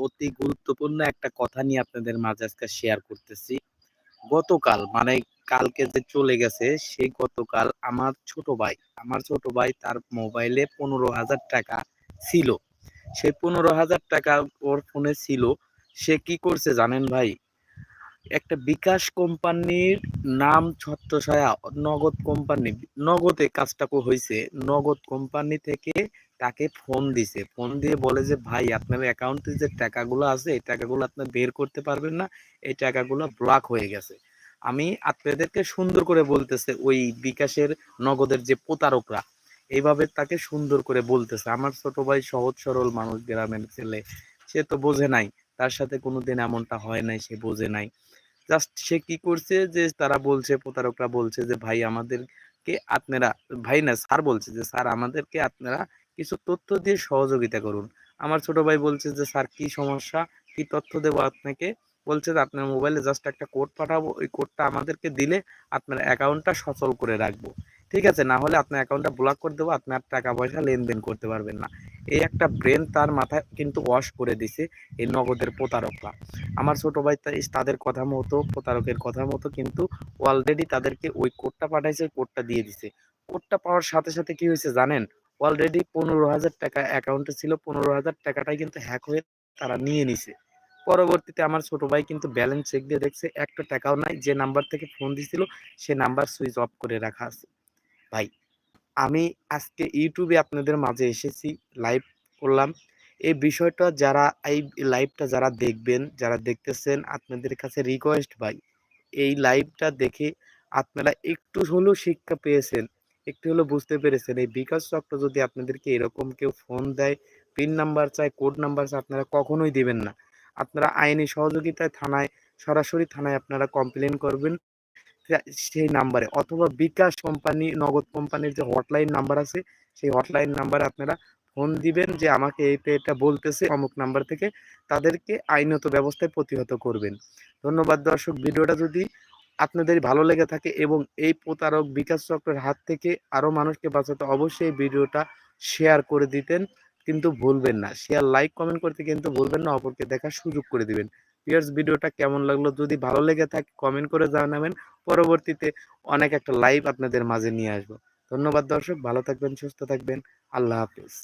অতি গুরুত্বপূর্ণ একটা কথা নিয়ে আপনাদের মাঝে আজকে শেয়ার করতেছি। গতকাল মানে কালকে যে চলে গেছে, সেই গতকাল আমার ছোট ভাই, আমার ছোট ভাই তার মোবাইলে পনেরো হাজার টাকা ছিল। সেই পনেরো হাজার টাকা ওর ফোনে ছিল। সে কি করছে জানেন ভাই? একটা বিকাশ কোম্পানির নাম ছত্রছায়া, নগদ কোম্পানি, নগদে কাজটা হয়েছে নগদ কোম্পানি থেকে তাকে ফোন দিছে? ফোন দিয়ে বলে যে, ভাই, আপনার অ্যাকাউন্টে যে টাকাগুলো আছে, এই টাকাগুলো আপনি বের করতে পারবেন না। এই টাকাগুলো ব্লক হয়ে গেছে। আমি আপনাদেরকে সুন্দর করে বলতেছে, ওই বিকাশের নগদের যে প্রতারকরা, এইভাবে তাকে সুন্দর করে বলতেছে। আমার ছোট ভাই সহজ সরল মানুষ, গ্রামের ছেলে। সে তো বোঝে নাই, তার সাথে কোনোদিন এমনটা হয় নাই, সে বোঝে নাই। জাস্ট সে কি করছে যে, তারা বলছে, প্রতারকরা বলছে যে, ভাই, আমাদেরকে আপনারা, ভাই না, স্যার বলছে যে, স্যার, আমাদেরকে আপনারা কিছু তথ্য দিয়ে সহযোগিতা করুন। আমার ছোট ভাই বলছে যে, স্যার, কি সমস্যা? কি তথ্য দেবো আপনাকে? বলছে যে, আপনার মোবাইলে জাস্ট একটা কোড পাঠাবো। ওই কোডটা আমাদেরকে দিলে আপনার অ্যাকাউন্টটা সচল করে রাখব। ঠিক আছে? না হলে আপনার অ্যাকাউন্টটা ব্লক করে দেবো। আপনার টাকা পয়সা লেনদেন করতে পারবেন না। এই একটা ব্রেন তার মাথায় কিন্তু ওয়াশ করে দিছে এই নগদের প্রতারকরা। আমার ছোট ভাই তাদের কথা মতো, প্রতারকের কথা মতো কিন্তু অলরেডি তাদেরকে ওই কোডটা পাঠাইছে কোডটা দিয়ে দিছে। কোডটা পাওয়ার সাথে সাথে কি হয়েছে জানেন? অলরেডি পনেরো হাজার টাকা অ্যাকাউন্টে ছিল, পনেরো হাজার টাকাটাই কিন্তু হ্যাক হয়ে তারা নিয়ে নিছে। পরবর্তীতে আমার ছোট ভাই কিন্তু ব্যালেন্স চেক দিয়ে দেখছে, একটা টাকাও নাই, যে নাম্বার থেকে ফোন দিছিল, সে নাম্বার সুইচ অফ করে রাখা আছে। ভাই, আমি আজকে ইউটিউবে আপনাদের মাঝে এসেছি লাইভ করলাম। এই বিষয়টা যারা, এই লাইভটা যারা দেখবেন, যারা দেখতেছেন, আপনাদের কাছে রিকোয়েস্ট ভাই, এই লাইভটা দেখে আপনারা একটু হলেও শিক্ষা পেয়েছেন। একটু হলো বুঝতে পেরেছেন। এই বিকাশ চক্র যদি আপনাদেরকে এরকম কেউ ফোন দেয় পিন নাম্বার চায় কোড নাম্বার চায় আপনারা কখনোই দিবেন না। আপনারা আইনি সহযোগিতায় থানায়, সরাসরি থানায় আপনারা কমপ্লেন করবেন সেই নাম্বারে অথবা বিকাশ কোম্পানি নগদ কোম্পানির যে হটলাইন নাম্বার আছে, সেই হটলাইন নাম্বারে আপনারা ফোন দিবেন যে আমাকে এইটা এটা বলতেছে, অমুক নাম্বার থেকে তাদেরকে আইনত ব্যবস্থায় প্রতিহত করবেন। ধন্যবাদ দর্শক। ভিডিওটা যদি আপনাদের ভালো লেগে থাকে এবং এই প্রতারক বিকাশ চক্রের হাত থেকে আরও মানুষকে বাঁচাতে অবশ্যই ভিডিওটা শেয়ার করে দিতেন। কিন্তু ভুলবেন না। শেয়ার, লাইক, কমেন্ট করতে কিন্তু ভুলবেন না। অপরকে দেখার সুযোগ করে দিবেন। পিয়ার্স ভিডিওটা কেমন লাগল? যদি ভালো লেগে থাকে, কমেন্ট করে জানাবেন। পরবর্তীতে অনেক একটা লাইভ আপনাদের মাঝে নিয়ে আসব। ধন্যবাদ দর্শক। ভালো থাকবেন, সুস্থ থাকবেন। আল্লাহ হাফিজ।